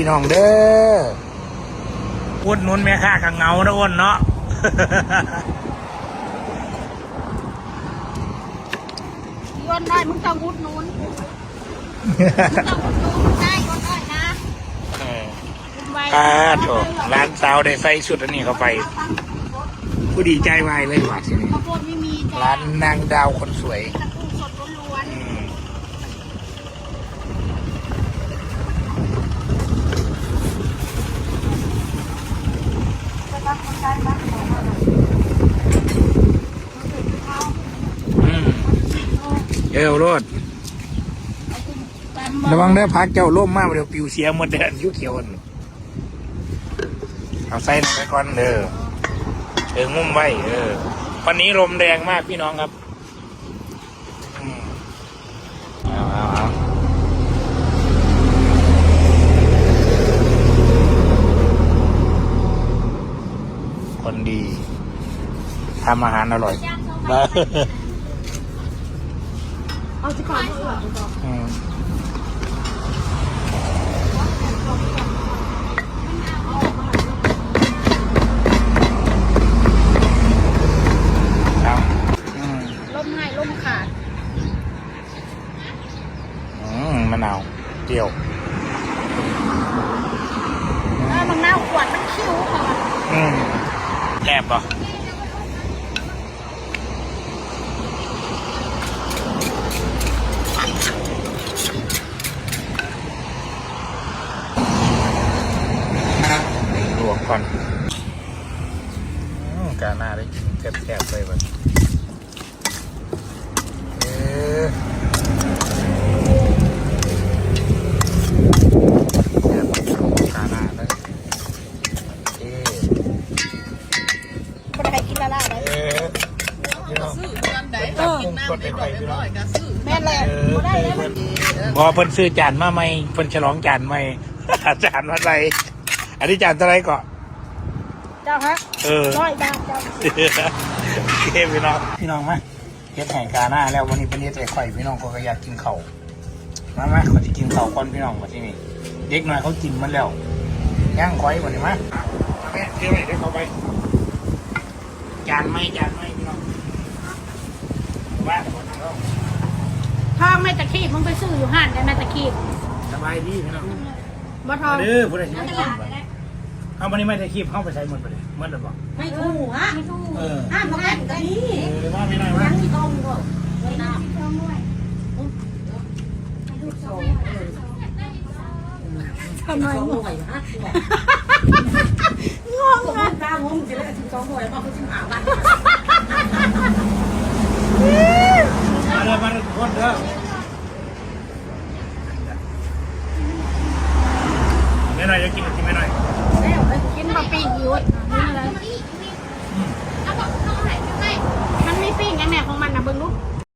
พี่น้องเด้ออุดหนุนแม่ค้ากับเงานะอ้นเนาะย้อนได้มึงต้องอุดหนุนมึงต้องอุดหนุนได้ย้อนได้นะอุดไว้อ่าโถร้านสาวได้ใส่ชุดอันนี้เข้าไป ผู้ดีใจวายเลยว่ะทีนี้ข้าวโพดไม่มีจ้าร้านนางดาวคนสวย ตะกุ้งสดล้วน อืมอืม เอวรถระวังได้พักเจ้าล่มมากเดี๋ยวปิวเสียหมดเดือนยุเขียวนเอาใส่ไปก่อนเด้อเอองมุมไว้เออ วันนี้ลมแรงมากพี่น้องครับอืมเอาเอาเอา คนดีทำอาหารอร่อยเอาสิก่อนก่อนอืมเอาอืมล้มให้ล้มขาดอืมมะนาวเปรี้ยวเออมันน่าวขวดมันคิ้วค่ะ อืม แซ่บปะลวกก่อนอืมกาหน้าได้กินแซ่บๆเลยวันเออแซ่บกาหน้าเลยเออ คนไทยกินละล่ะได้ เออพี่น้อง ซื้อเดือนใดตักกุ้งสดไปไปพี่น้องก็ซื้อแม่นแหละเออบ่ได้แล้วเพิ่นบอเพิ่นซื้อจานมาใหม่เพิ่นฉลองจานใหม่ จานมาใส่อันนี้จานเท่าไหรก่อนเจ้าฮะเออร้อยบาทเจ้าโอเคพี่น้องพี่น้องมาเฮ็ดแห่งกาหน้าแล้ววันนี้เป็นเฮ็ดไอ้ข่อยพี่น้องก็อยากกินข้าวมามาเขาจะกินข้าวก่อนพี่น้องมาที่นี่เด็กหน่อยเขากินมันแล้วย่างข่อยวันนี้มามาแม่เดี๋ยวไปเดี๋ยวเขาไปจานไม่จานไม่พี่น้องว่าคนเรา ทองไม่ตะคีบมึงไปซื้ออยู่ห้านได้ไหมตะคีบสบายดีพี่น้องบ่ทองเด้อผู้ใดสิมากินบ่เอาวันนี้ไม่ได้คีบเข้าไปใช้หมดไปเลยหมดแล้วบ่ไม่ถูกฮะไม่ถูกเออห้ามมาแข่งกันนี่เออว่าไม่ได้ว่ายังมีต้มก็ไม่น้ำต้มด้วยทำไมงงฮะงงอะตางงจะได้ถึงสองหน่วยเพราะเขาชิมหาบ้าน มาเลยมาเลยทุก คนเด้อไม่น่อยจะกิน